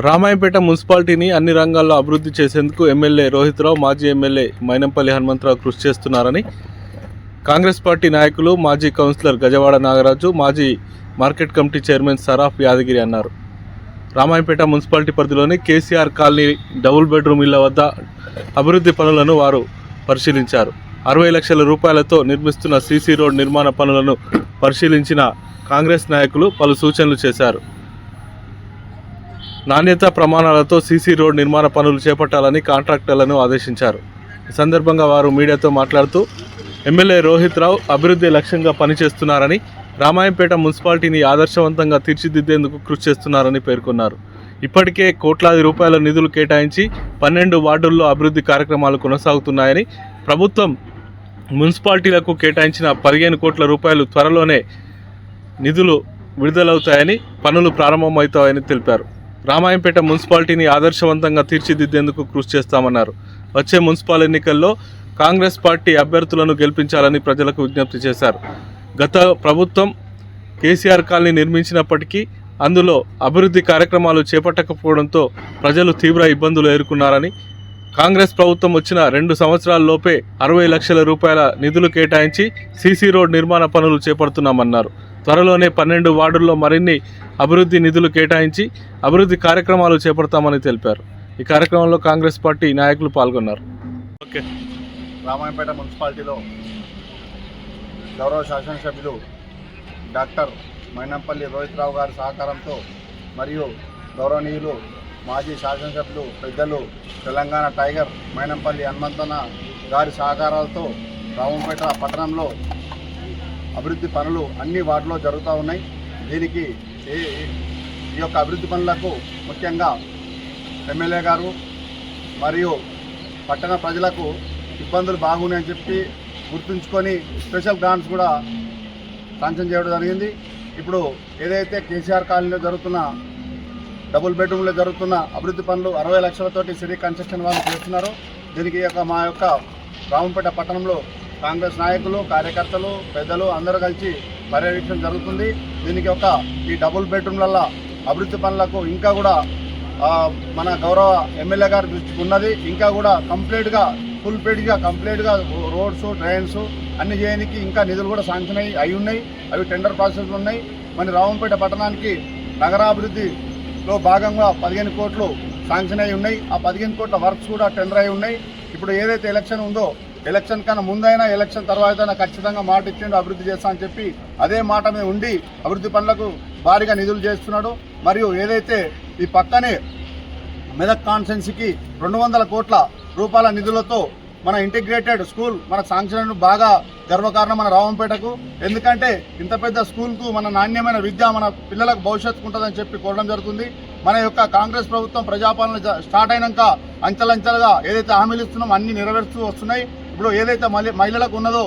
రామాయంపేట మున్సిపాలిటీని అన్ని రంగాల్లో అభివృద్ధి చేసేందుకు ఎమ్మెల్యే రోహిత్ రావు మాజీ ఎమ్మెల్యే మైనంపల్లి హనుమంతరావు కృషి చేస్తున్నారని కాంగ్రెస్ పార్టీ నాయకులు మాజీ కౌన్సిలర్ గజవాడ నాగరాజు మాజీ market committee chairman Saraf Yadagiri అన్నారు. రామాయంపేట మున్సిపాలిటీ పరిధిలోని కేసీఆర్ కాలనీ డబుల్ బెడ్రూమ్ ఇళ్ళ వద్ద అభివృద్ధి పనులను వారు పరిశీలించారు. అరవై లక్షల రూపాయలతో నిర్మిస్తున్న సీసీ రోడ్ నిర్మాణ పనులను పరిశీలించిన కాంగ్రెస్ నాయకులు పలు సూచనలు చేశారు. నాణ్యత ప్రమాణాలతో సీసీ రోడ్ నిర్మాణ పనులు చేపట్టాలని కాంట్రాక్టర్లను ఆదేశించారు. ఈ సందర్భంగా వారు మీడియాతో మాట్లాడుతూ ఎమ్మెల్యే రోహిత్ రావు అభివృద్ధి లక్ష్యంగా పనిచేస్తున్నారని రామాయంపేట మున్సిపాలిటీని ఆదర్శవంతంగా తీర్చిదిద్దేందుకు కృషి చేస్తున్నారని పేర్కొన్నారు. ఇప్పటికే కోట్లాది రూపాయల నిధులు కేటాయించి పన్నెండు వార్డుల్లో అభివృద్ధి కార్యక్రమాలు కొనసాగుతున్నాయని ప్రభుత్వం మున్సిపాలిటీలకు కేటాయించిన పదిహేను కోట్ల రూపాయలు త్వరలోనే నిధులు విడుదలవుతాయని పనులు ప్రారంభమవుతాయని తెలిపారు. రామాయంపేట మున్సిపాలిటీని ఆదర్శవంతంగా తీర్చిదిద్దేందుకు కృషి చేస్తామన్నారు. వచ్చే మున్సిపల్ ఎన్నికల్లో కాంగ్రెస్ పార్టీ అభ్యర్థులను గెలిపించాలని ప్రజలకు విజ్ఞప్తి చేశారు. గత ప్రభుత్వం కేసీఆర్ కాలనీ నిర్మించినప్పటికీ అందులో అభివృద్ధి కార్యక్రమాలు చేపట్టకపోవడంతో ప్రజలు తీవ్ర ఇబ్బందులు ఎదుర్కొన్నారని కాంగ్రెస్ ప్రభుత్వం వచ్చిన రెండు సంవత్సరాల్లోపే అరవై లక్షల రూపాయల నిధులు కేటాయించి సీసీ రోడ్ నిర్మాణ పనులు చేపడుతున్నామన్నారు. త్వరలోనే పన్నెండు వార్డుల్లో మరిన్ని అభివృద్ధి నిధులు కేటాయించి అభివృద్ధి కార్యక్రమాలు చేపడతామని తెలిపారు. ఈ కార్యక్రమంలో కాంగ్రెస్ పార్టీ నాయకులు పాల్గొన్నారు. ఓకే. రామాయపేట మున్సిపాలిటీలో గౌరవ శాసనసభ్యులు డాక్టర్ మైనంపల్లి రోహిత్ రావు గారి సహకారంతో మరియు గౌరవనీయులు మాజీ శాసనసభ్యులు పెద్దలు తెలంగాణ టైగర్ మైనంపల్లి హనుమంతన్న గారి సహకారాలతో రామంపేట పట్టణంలో అభివృద్ధి పనులు అన్ని వార్డులో జరుగుతూ ఉన్నాయి. దీనికి ఈ యొక్క అభివృద్ధి పనులకు ముఖ్యంగా ఎమ్మెల్యే గారు మరియు పట్టణ ప్రజలకు ఇబ్బందులు బాగున్నాయని చెప్పి గుర్తుంచుకొని స్పెషల్ గ్రాంట్స్ కూడా శాంక్షన్ చేయడం జరిగింది. ఇప్పుడు ఏదైతే కేసీఆర్ కాలనీలో జరుగుతున్న డబుల్ బెడ్రూమ్లో జరుగుతున్న అభివృద్ధి పనులు అరవై లక్షలతోటి సిరీ కన్స్ట్రక్షన్ వాళ్ళు చేస్తున్నారు. దీనికి ఈ యొక్క మా యొక్క రామంపేట పట్టణంలో కాంగ్రెస్ నాయకులు కార్యకర్తలు పెద్దలు అందరూ కలిసి పర్యవేక్షణ జరుగుతుంది. దీనికి ఒక ఈ డబుల్ బెడ్రూమ్లల్లో అభివృద్ధి పనులకు ఇంకా కూడా మన గౌరవ ఎమ్మెల్యే గారి దృష్టికి ఉన్నది. ఇంకా కూడా కంప్లీట్గా ఫుల్ పేడ్గా కంప్లీట్గా రోడ్స్ డ్రైన్స్ అన్ని చేయడానికి ఇంకా నిధులు కూడా శాంక్షన్ అయ్యి అయి ఉన్నాయి. అవి టెండర్ ప్రాసెస్లు ఉన్నాయి. మన రావంపేట పట్టణానికి నగరాభివృద్ధిలో భాగంగా పదిహేను కోట్లు శాంక్షన్ అయి ఉన్నాయి. ఆ పదిహేను కోట్ల వర్క్స్ కూడా టెండర్ అయి ఉన్నాయి. ఇప్పుడు ఏదైతే ఎలక్షన్ ఉందో ఎలక్షన్ కన్నా ముందైనా ఎలక్షన్ తర్వాత ఖచ్చితంగా మాట ఇచ్చిండు అభివృద్ధి చేస్తా అని చెప్పి అదే మాట మీద ఉండి అభివృద్ధి పనులకు భారీగా నిధులు చేస్తున్నాడు. మరియు ఏదైతే ఈ పక్కనే మెదక్ కాన్స్టెన్సీకి రెండు వందల కోట్ల రూపాయల నిధులతో మన ఇంటిగ్రేటెడ్ స్కూల్ మన సాంక్షన్ బాగా గర్వకారణం మన రావంపేటకు. ఎందుకంటే ఇంత పెద్ద స్కూల్కు మన నాణ్యమైన విద్య మన పిల్లలకు భవిష్యత్తు ఉంటుందని చెప్పి కోరడం జరుగుతుంది. మన యొక్క కాంగ్రెస్ ప్రభుత్వం ప్రజాపాలన స్టార్ట్ అయినాక అంచెలంచెలుగా ఏదైతే హామీలు ఇస్తున్నామో అన్ని నెరవేరుస్తూ వస్తున్నాయి. ఇప్పుడు ఏదైతే మహిళలకు ఉన్నదో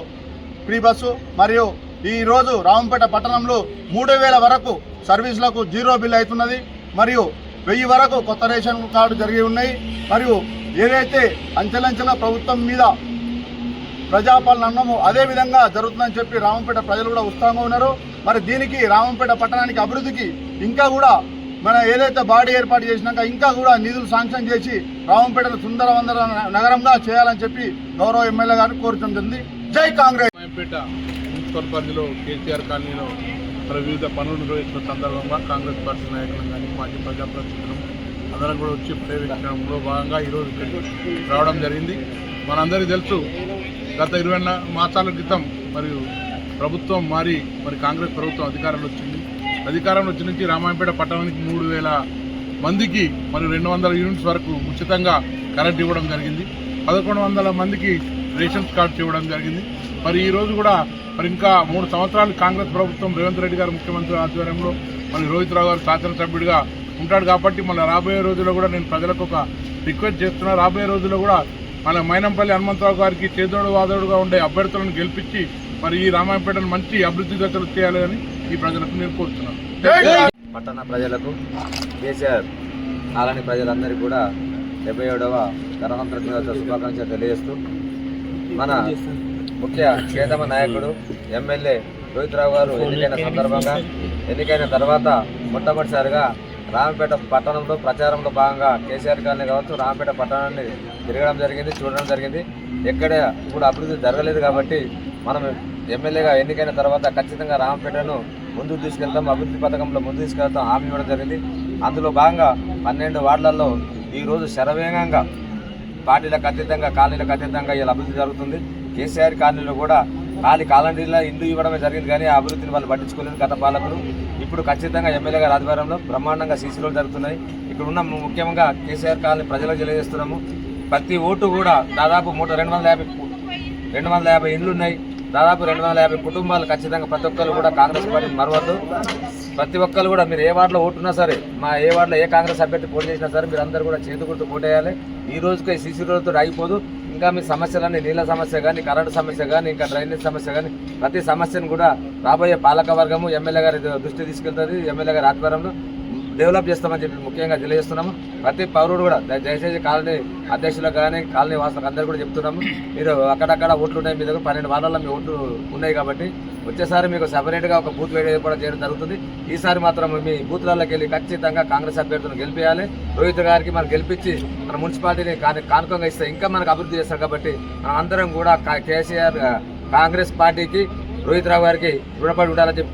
ఫ్రీ బస్సు మరియు ఈరోజు రామంపేట పట్టణంలో మూడు వేల వరకు సర్వీసులకు జీరో బిల్ అవుతున్నది మరియు వెయ్యి వరకు కొత్త రేషన్ కార్డు జరిగి ఉన్నాయి మరియు ఏదైతే అంచెలంచెల ప్రభుత్వం మీద ప్రజాపాలన అన్నమో అదే విధంగా జరుగుతుందని చెప్పి రామంపేట ప్రజలు కూడా ఉత్సాహంగా ఉన్నారు. మరి దీనికి రామంపేట పట్టణానికి అభివృద్ధికి ఇంకా కూడా మన ఏదైతే బాడీ ఏర్పాటు చేసినాక ఇంకా కూడా నిధులు శాంక్షన్ చేసి రామంపేటను సుందరవందర నగరంగా చేయాలని చెప్పి గౌరవ ఎమ్మెల్యే గారిని కోరుతుంటుంది జై కాంగ్రెస్! రావంపేట మున్సిపల్ పరిధిలో కేసీఆర్ కాలనీలో వివిధ పనులు నిర్వహించిన సందర్భంగా కాంగ్రెస్ పార్టీ నాయకులను కానీ మాజీ ప్రజాప్రతినిధులు అందరం కూడా వచ్చి పర్యవేక్షణలో భాగంగా ఈరోజు ఇక్కడికి రావడం జరిగింది. మనందరికీ తెలుసు గత ఇరవై మాసాల క్రితం మరియు ప్రభుత్వం మారి మరి కాంగ్రెస్ ప్రభుత్వం అధికారంలో వచ్చింది. అధికారంలో వచ్చి నుంచి రామాయణపేట పట్టణానికి మూడు వేల మందికి మరి రెండు వందల యూనిట్స్ వరకు ఉచితంగా కరెంట్ ఇవ్వడం జరిగింది. పదకొండు వందల మందికి రేషన్స్ కార్డ్స్ ఇవ్వడం జరిగింది. మరి ఈరోజు కూడా మరి ఇంకా మూడు సంవత్సరాలు కాంగ్రెస్ ప్రభుత్వం రేవంత్ రెడ్డి గారు ముఖ్యమంత్రి ఆధ్వర్యంలో మరి రోహిత్ రావు గారు శాసనసభ్యుడిగా ఉంటాడు కాబట్టి మళ్ళీ రాబోయే రోజుల్లో కూడా నేను ప్రజలకు ఒక రిక్వెస్ట్ చేస్తున్నా. రాబోయే రోజుల్లో కూడా మన మైనంపల్లి హనుమంతరావు గారికి చేదోడు వాదోడుగా ఉండే అభ్యర్థులను గెలిపించి మరి ఈ రామాయపేటను మంచి అభివృద్ధి దశలు చేయాలని ఈ ప్రజలకు నేను కోరుతున్నాను పట్టణ ప్రజలకు కేసీఆర్ కాలనీ ప్రజలందరికీ కూడా డెబ్బై ఏడవ గణతంత్ర దినోత్సవ శుభాకాంక్షలు తెలియజేస్తూ మన ముఖ్య చేతమ నాయకుడు ఎమ్మెల్యే రోహిత్ రావు గారు ఎన్నికైన సందర్భంగా ఎన్నికైన తర్వాత మొట్టమొదటిసారిగా రామపేట పట్టణంలో ప్రచారంలో భాగంగా కేసీఆర్ కాలనీ కావచ్చు రామపేట పట్టణాన్ని తిరగడం జరిగింది చూడడం జరిగింది. ఎక్కడ ఇప్పుడు అభివృద్ధి జరగలేదు కాబట్టి మనం ఎమ్మెల్యేగా ఎన్నికైన తర్వాత ఖచ్చితంగా రామపేటను ముందుకు తీసుకెళ్తాం అభివృద్ధి పథకంలో ముందు తీసుకెళ్తాం హామీ ఇవ్వడం జరిగింది. అందులో భాగంగా పన్నెండు వార్డులలో ఈరోజు శరవేగంగా పార్టీలకు అతీతంగా కాలనీలకు అతీతంగా ఇలా అభివృద్ధి జరుగుతుంది. కేసీఆర్ కాలనీలో కూడా ఖాళీ కాలనీలో ఇల్లు ఇవ్వడమే జరిగింది కానీ ఆ అభివృద్ధిని వాళ్ళు పట్టించుకోలేదు గత పాలకులు. ఇప్పుడు ఖచ్చితంగా ఎమ్మెల్యే గారి ఆధ్వర్యంలో బ్రహ్మాండంగా సీసీ జరుగుతున్నాయి. ఇక్కడ ఉన్న ముఖ్యంగా కేసీఆర్ కాలనీ ప్రజలకు తెలియజేస్తున్నాము. ప్రతి ఓటు కూడా దాదాపు మూడు రెండు వందల యాభై రెండు వందల యాభై ఇండ్లు ఉన్నాయి. దాదాపు రెండు వందల యాభై కుటుంబాలు ఖచ్చితంగా ప్రతి ఒక్కరు కూడా కాంగ్రెస్ పార్టీని మరవద్దు. ప్రతి ఒక్కరు కూడా మీరు ఏ వార్డులో ఓటున్నా సరే మా ఏ వార్డులో ఏ కాంగ్రెస్ అభ్యర్థి పోటీ చేసినా సరే మీరు అందరూ కూడా చేతి గుర్తు పోటేయాలి. ఈ రోజుకి సీసీ రోడ్లతో ఆగిపోదు. ఇంకా మీ సమస్యలన్నీ నీళ్ళ సమస్య కానీ కరెంటు సమస్య కానీ ఇంకా డ్రైనేజ్ సమస్య కానీ ప్రతి సమస్యను కూడా రాబోయే పాలక వర్గము ఎమ్మెల్యే గారి దృష్టి తీసుకెళ్తుంది. ఎమ్మెల్యే గారి ఆధ్వర్యంలో డెవలప్ చేస్తామని చెప్పి ముఖ్యంగా తెలియజేస్తున్నాము. ప్రతి పౌరుడు కూడా దయచేసి కాలనీ అధ్యక్షులకు కానీ కాలనీ వాసులకు అందరూ కూడా చెప్తున్నాము. మీరు అక్కడక్కడ ఓట్లు ఉన్నాయి మీ దగ్గర పన్నెండు వారాల్లో మీ ఓట్లు ఉన్నాయి కాబట్టి వచ్చేసారి మీకు సపరేట్గా ఒక బూత్ వేడి కూడా చేయడం జరుగుతుంది. ఈసారి మాత్రం మీ బూత్లలోకి వెళ్ళి ఖచ్చితంగా కాంగ్రెస్ అభ్యర్థులను గెలిపించాలి రోహిత్ గారికి మనం గెలిపించి మన మున్సిపాలిటీని కానుకంగా ఇస్తే ఇంకా మనకు అభివృద్ధి చేస్తారు కాబట్టి మనం అందరం కూడా కేసీఆర్ కాంగ్రెస్ పార్టీకి రోహిత్ రావు గారికి రుణపడి ఉండాలని చెప్పి